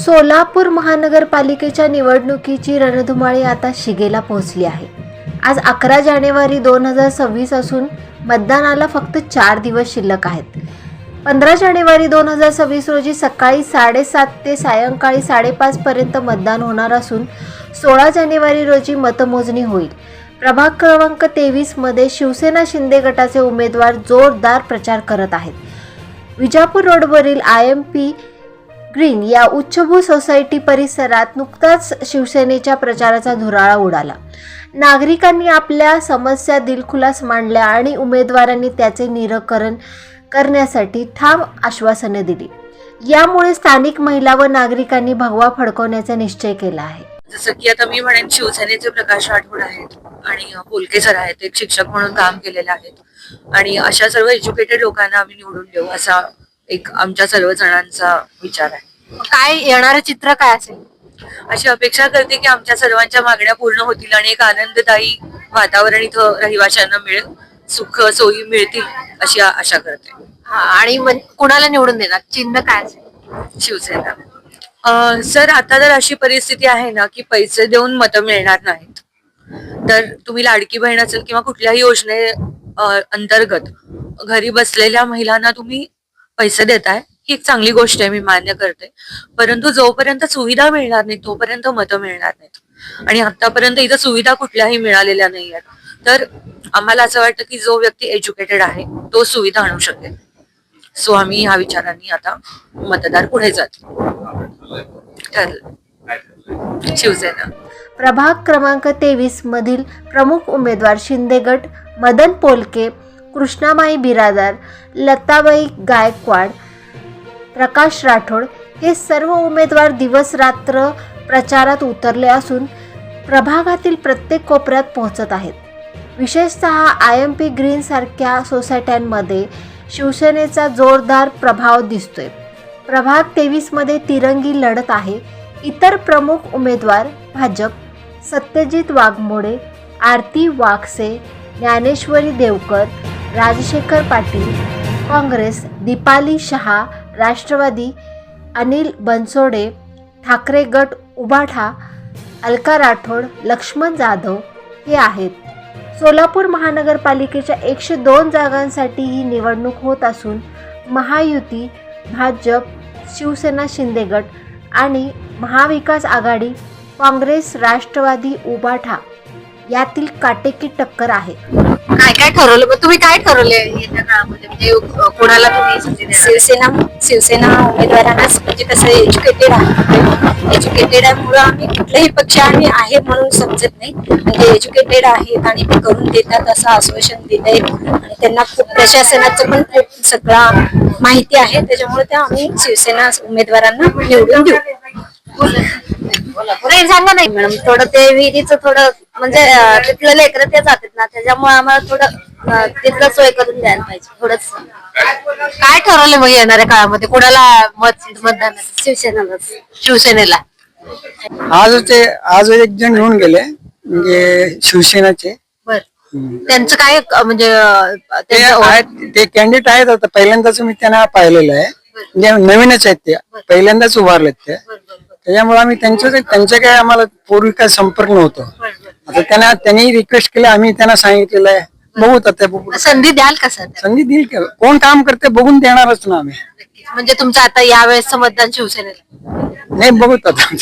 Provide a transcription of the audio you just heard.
सोलापूर महानगरपालिकेच्या निवडणुकीची रणधुमाळी आता शिगेला पोहोचली आहे. आज अकरा जानेवारी दोन हजार सव्वीस असून मतदानाला फक्त चार दिवस शिल्लक आहेत. पंधरा जानेवारी दोन हजार सव्वीस रोजी सकाळी साडेसात ते सायंकाळी साडेपाचपर्यंत मतदान होणार असून सोळा जानेवारी रोजी मतमोजणी होईल. प्रभाग क्रमांक तेवीसमध्ये शिवसेना शिंदे गटाचे उमेदवार जोरदार प्रचार करत आहेत. विजापूर रोडवरील आय एम पी ग्रीन या उच्चभू सोसायटी परिसरात नुकताच शिवसेनेच्या प्रचाराचा धुराळा उडाला. नागरिकांनी आपल्या समस्या दिलखुलास मांडल्या आणि उमेदवारांनी त्याचे निराकरण करण्यासाठी ठाम आश्वासने दिली. यामुळे स्थानिक महिला व नागरिकांनी भगवा फडकवण्याचा निश्चय केला आहे. जसं की आता मी म्हणेन शिवसेनेचे प्रकाश राठोड आहेत आणि बोलके सर आहेत एक शिक्षक म्हणून काम केलेलं आहेत आणि अशा सर्व एज्युकेटेड लोकांना आम्ही निवडून देऊ असा एक आमच्या सर्व जणांचा विचार आहे. काय येणारं चित्र काय असेल? अशी अपेक्षा करते की आमच्या सर्वांच्या मागण्या पूर्ण होतील आणि एक आनंददायी वातावरण इथं रहिवाशांना मिळेल सुख सोयी मिळतील अशी आ- आशा करते. हा, आणि मग कुणाला निवडून देणार? चिन्ह काय असेल? शिवसेना. अं, सर आता तर अशी परिस्थिती आहे ना की पैसे देऊन मतं मिळणार नाहीत. तर तुम्ही लाडकी बहीण असेल किंवा कुठल्याही योजने अं, अंतर्गत घरी बसलेल्या महिलांना तुम्ही पैसे देत आहे ही एक चांगली गोष्ट आहे मी मान्य करते. परंतु जोपर्यंत सुविधा मिळणार नाही तोपर्यंत मतं मिळणार नाहीत. आणि आतापर्यंत इथं सुविधा कुठल्याही मिळालेल्या नाही आहेत तर आम्हाला असं वाटतं की जो व्यक्ती एज्युकेटेड आहे तो सुविधा आणू शकेल. सो आम्ही ह्या विचारांनी आता मतदार पुढे जातो. ठरलं शिवसेना. प्रभाग क्रमांक तेवीस मधील प्रमुख उमेदवार शिंदेगट मदन पोलके कृष्णामाई बिरादार लताबाई गायकवाड प्रकाश राठोड हे सर्व उमेदवार दिवस रात्र प्रचारात उतरले असून प्रभागातील प्रत्येक कोपऱ्यात पोहोचत आहेत. विशेषतः आय एम पी ग्रीन सारख्या सोसायट्यांमध्ये शिवसेनेचा जोरदार प्रभाव दिसतोय. प्रभाग तेवीसमध्ये तिरंगी लढत आहे. इतर प्रमुख उमेदवार भाजप सत्यजित वाघमोडे आरती वाघसे ज्ञानेश्वरी देवकर राजशेखर पाटील काँग्रेस दीपाली शहा राष्ट्रवादी अनिल बनसोडे ठाकरे गट उबाठा अलका राठोड लक्ष्मण जाधव हे आहेत. सोलापूर महानगरपालिकेच्या एकशे दोन जागांसाठी ही निवडणूक होत असून महायुती भाजप शिवसेना शिंदेगट आणि महाविकास आघाडी काँग्रेस राष्ट्रवादी उबाठा यातील काटेकी टक्कर आहे. काय काय ठरवलं? मग तुम्ही काय ठरवले येत्या काळामध्ये? म्हणजे अ, कोणाला तुम्ही संधी देणार? शिवसेना शिवसेना उमेदवारांनाच म्हणजे कसं एज्युकेटेड आहे. एज्युकेटेड आहे आम्ही कुठल्याही पक्ष आम्ही आहे म्हणून समजत नाही. म्हणजे एज्युकेटेड आहेत आणि ते करून देतात असं आश्वासन देत आहेत. आणि त्यांना खूप प्रशासनाचं पण सगळा माहिती आहे. त्याच्यामुळे त्या आम्ही शिवसेना उमेदवारांना निवडून देऊ. नाही सांगा नाही मॅडम. थोडं ते विहिरीचं थोडं म्हणजे तिथलं लेकरं ते जातात ना त्याच्यामुळे आम्हाला थोडं तिथलं सोय करून द्यायला पाहिजे थोडंच काय ठरवलं मग येणाऱ्या काळामध्ये? कोणाला मत मतदान शिवसेनालाच. शिवसेनेला. आज ते आज एक जण येऊन गेले म्हणजे शिवसेनाचे. बर. त्यांचं काय अ, म्हणजे अ, ते त्यांचं आहेत ते कॅन्डिडेट आहेत आता पहिल्यांदाच मी त्यांना पाहिलेलं आहे. म्हणजे नवीनच आहेत ते. पहिल्यांदाच उभारलेत ते. त्याच्यामुळे आम्ही त्यांच्या त्यांच्या काय आम्हाला पूर्वी काय संपर्क नव्हतं. आता त्यांना त्यांनी रिक्वेस्ट केलं आम्ही त्यांना सांगितलेलं आहे. बघू आता बघू. संधी द्याल का सर? संधी देईल का. कोण काम करते बघून देणारच ना आम्ही. म्हणजे तुमचं आता यावेळेसचं मतदान शिवसेनेला. नाही बघूत आता